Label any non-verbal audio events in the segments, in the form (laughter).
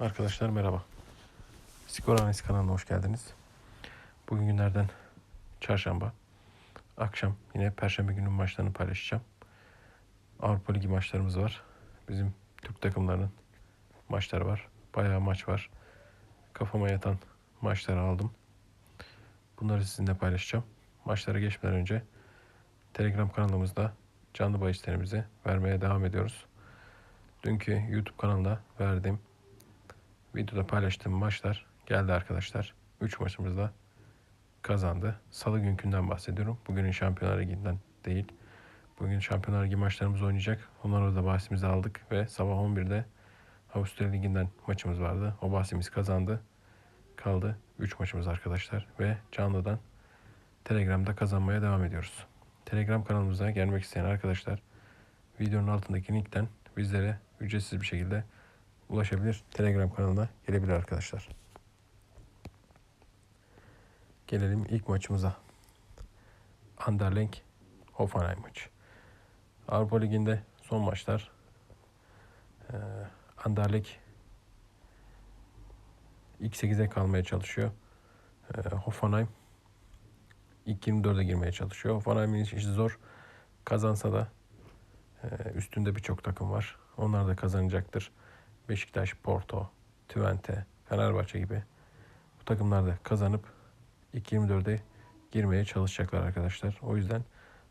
Arkadaşlar merhaba. Skor Analizi kanalına hoş geldiniz. Bugün günlerden çarşamba. Akşam yine perşembe günün maçlarını paylaşacağım. Avrupa Ligi maçlarımız var. Bizim Türk takımlarının maçları var. Bayağı maç var. Kafama yatan maçları aldım. Bunları sizinle paylaşacağım. Maçlara geçmeden önce Telegram kanalımızda canlı bahislerimizi vermeye devam ediyoruz. Dünkü YouTube kanalında verdiğim videoda paylaştığım maçlar geldi arkadaşlar. 3 maçımız da kazandı. Salı günkünden bahsediyorum. Bugünün Şampiyonlar Ligi'nden değil. Bugün Şampiyonlar Ligi maçlarımız oynayacak. Onlara da bahsimizi aldık ve sabah 11'de Avusturya Ligi'nden maçımız vardı. O bahsimiz kazandı. Kaldı 3 maçımız arkadaşlar ve canlıdan Telegram'da kazanmaya devam ediyoruz. Telegram kanalımıza gelmek isteyen arkadaşlar videonun altındaki linkten bizlere ücretsiz bir şekilde ulaşabilir. Telegram kanalına gelebilir arkadaşlar. Gelelim ilk maçımıza. Anderlecht Hoffenheim maçı. Avrupa Ligi'nde son maçlar. Ee, Anderlecht ilk 8'e kalmaya çalışıyor. Ee, Hoffenheim ilk 24'e girmeye çalışıyor. Hoffenheim'in işi zor. Kazansa da e, üstünde birçok takım var. Onlar da kazanacaktır. Beşiktaş, Porto, Twente, Fenerbahçe gibi bu takımlar da kazanıp ilk 24'e girmeye çalışacaklar arkadaşlar. O yüzden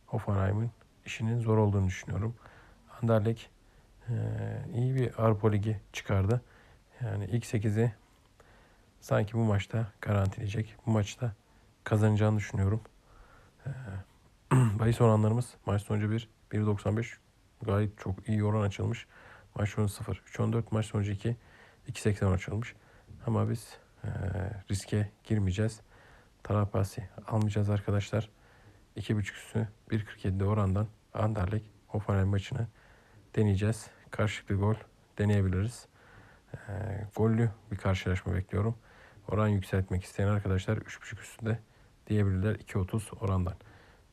Hoffenheim'in işinin zor olduğunu düşünüyorum. Anderlecht iyi bir Avrupa Ligi çıkardı. Yani ilk 8'i sanki bu maçta garantileyecek. Bu maçta kazanacağını düşünüyorum. E, (clears throat) bahis oranlarımız maç sonucu 1, 1.95 gayet çok iyi oran açılmış. Maç sonu 0, 3.14 maç sonucu 2, 2.80 açılmış. Ama biz e, riske girmeyeceğiz. Taraf almayacağız arkadaşlar. 2.5 üstü 1.47'de orandan Anderlecht Hoffenheim maçını deneyeceğiz. Karşılıklı gol deneyebiliriz. E, gollü bir karşılaşma bekliyorum. Oran yükseltmek isteyen arkadaşlar 3.5 üstünde diyebilirler 2.30 orandan.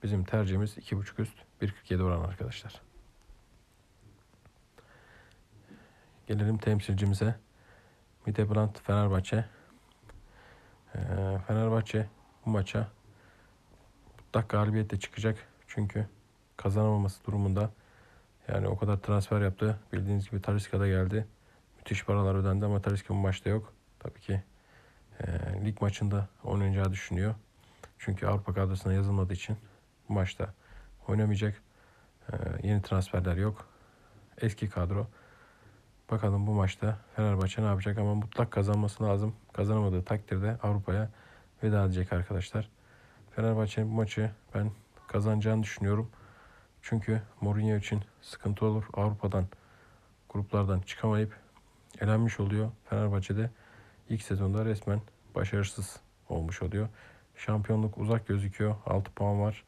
Bizim tercihimiz 2.5 üst 1.47 oran arkadaşlar. Gelelim temsilcimize. Midtjylland Fenerbahçe. Ee, Fenerbahçe bu maça mutlak galibiyetle çıkacak. Çünkü kazanamaması durumunda yani o kadar transfer yaptı. Bildiğiniz gibi Talisca da geldi. Müthiş paralar ödendi ama Talisca bu maçta yok. Tabii ki e, lig maçında oynayacağı düşünüyor. Çünkü Avrupa kadrosuna yazılmadığı için bu maçta oynamayacak. E, yeni transferler yok. Eski kadro. Bakalım bu maçta Fenerbahçe ne yapacak ama mutlak kazanması lazım. Kazanamadığı takdirde Avrupa'ya veda edecek arkadaşlar. Fenerbahçe'nin bu maçı ben kazanacağını düşünüyorum. Çünkü Mourinho için sıkıntı olur. Avrupa'dan gruplardan çıkamayıp elenmiş oluyor. Fenerbahçe'de ilk sezonda resmen başarısız olmuş oluyor. Şampiyonluk uzak gözüküyor. 6 puan var.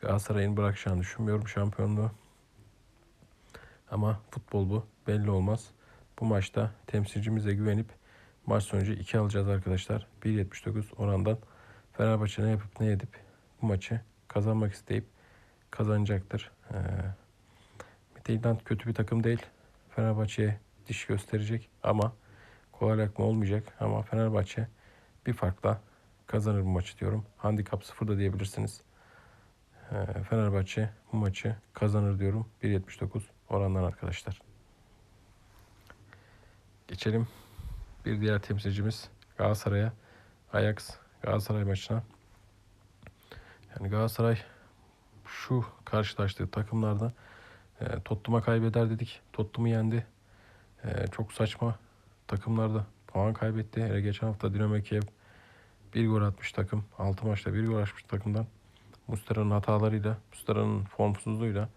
Galatasaray'ın bırakacağını düşünmüyorum şampiyonluğu. Ama futbol bu. Belli olmaz. Bu maçta temsilcimize güvenip maç sonucu 2 alacağız arkadaşlar. 1.79 orandan Fenerbahçe ne yapıp ne edip bu maçı kazanmak isteyip kazanacaktır. Ee, Midtjylland kötü bir takım değil. Fenerbahçe'ye diş gösterecek ama kolay lokma olmayacak. Ama Fenerbahçe bir farkla kazanır bu maçı diyorum. Handikap 0 da diyebilirsiniz. Ee, Fenerbahçe bu maçı kazanır diyorum. 1.79 orandan arkadaşlar. Geçelim bir diğer temsilcimiz Galatasaray'a. Ajax Galatasaray maçına. Yani Galatasaray şu karşılaştığı takımlarda e, Tottenham'a kaybeder dedik. Tottenham'ı yendi. E, çok saçma takımlarda puan kaybetti. Hele geçen hafta Dinamo Kiev bir gol atmış takım. 6 maçta bir gol atmış takımdan. Muslera'nın hatalarıyla, Muslera'nın formsuzluğuyla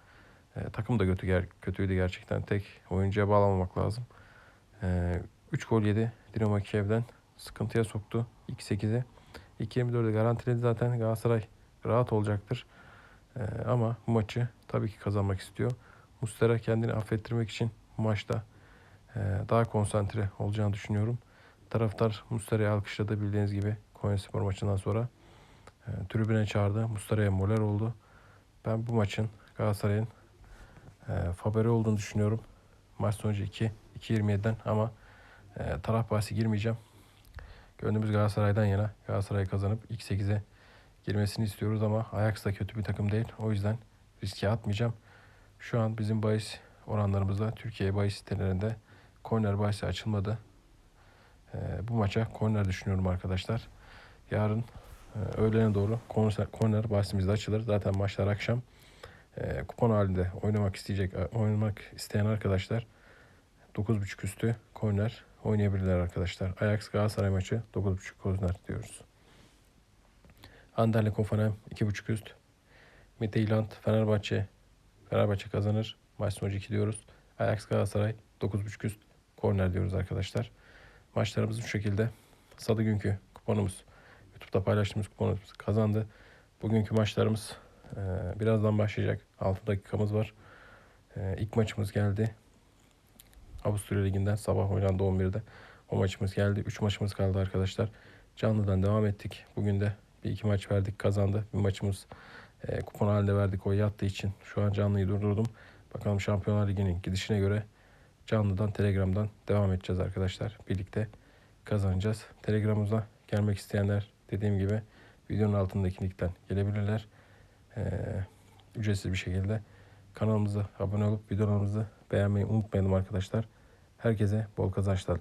e, takım da kötü ger kötüydü gerçekten. Tek oyuncuya bağlamamak lazım. E, 3 gol yedi Dinamo Kiev'den. Sıkıntıya soktu. ilk 8'e. 2-24'de garantiledi zaten. Galatasaray rahat olacaktır. E, ama bu maçı tabii ki kazanmak istiyor. Muslera kendini affettirmek için bu maçta e, daha konsantre olacağını düşünüyorum. Taraftar Muslera'yı alkışladı bildiğiniz gibi Konyaspor maçından sonra. E, tribüne çağırdı. Muslera'ya moler oldu. Ben bu maçın Galatasaray'ın e, favori olduğunu düşünüyorum. Maç sonucu 2 2.27'den ama E, taraf bahsi girmeyeceğim. Gönlümüz Galatasaray'dan yana. Galatasaray kazanıp ilk 8'e girmesini istiyoruz ama Ajax da kötü bir takım değil. O yüzden riske atmayacağım. Şu an bizim bahis oranlarımızda Türkiye bahis sitelerinde korner bahsi açılmadı. Ee, bu maça korner düşünüyorum arkadaşlar. Yarın e, öğlene doğru korner, korner bahsimiz de açılır. Zaten maçlar akşam. Ee, kupon halinde oynamak isteyecek oynamak isteyen arkadaşlar 9.5 üstü korner oynayabilirler arkadaşlar. Ajax Galatasaray maçı 9.5 korner diyoruz. Anderlecht Hoffenheim 2.5 üst. Midtjylland Fenerbahçe Fenerbahçe kazanır. Maç sonucu 2 diyoruz. Ajax Galatasaray 9.5 üst korner diyoruz arkadaşlar. Maçlarımız bu şekilde. Salı günkü kuponumuz YouTube'da paylaştığımız kuponumuz kazandı. Bugünkü maçlarımız e, birazdan başlayacak. 6 dakikamız var. E, ilk maçımız geldi. Avusturya Ligi'nden sabah oynandı 11'de. O maçımız geldi. 3 maçımız kaldı arkadaşlar. Canlıdan devam ettik. Bugün de bir iki maç verdik kazandı. Bir maçımız e, kupon halinde verdik o yattığı için. Şu an canlıyı durdurdum. Bakalım Şampiyonlar Ligi'nin gidişine göre canlıdan Telegram'dan devam edeceğiz arkadaşlar. Birlikte kazanacağız. Telegram'ımıza gelmek isteyenler dediğim gibi videonun altındaki linkten gelebilirler. Ee, ücretsiz bir şekilde kanalımıza abone olup videolarımızı beğenmeyi unutmayalım arkadaşlar. Herkese bol kazançlar.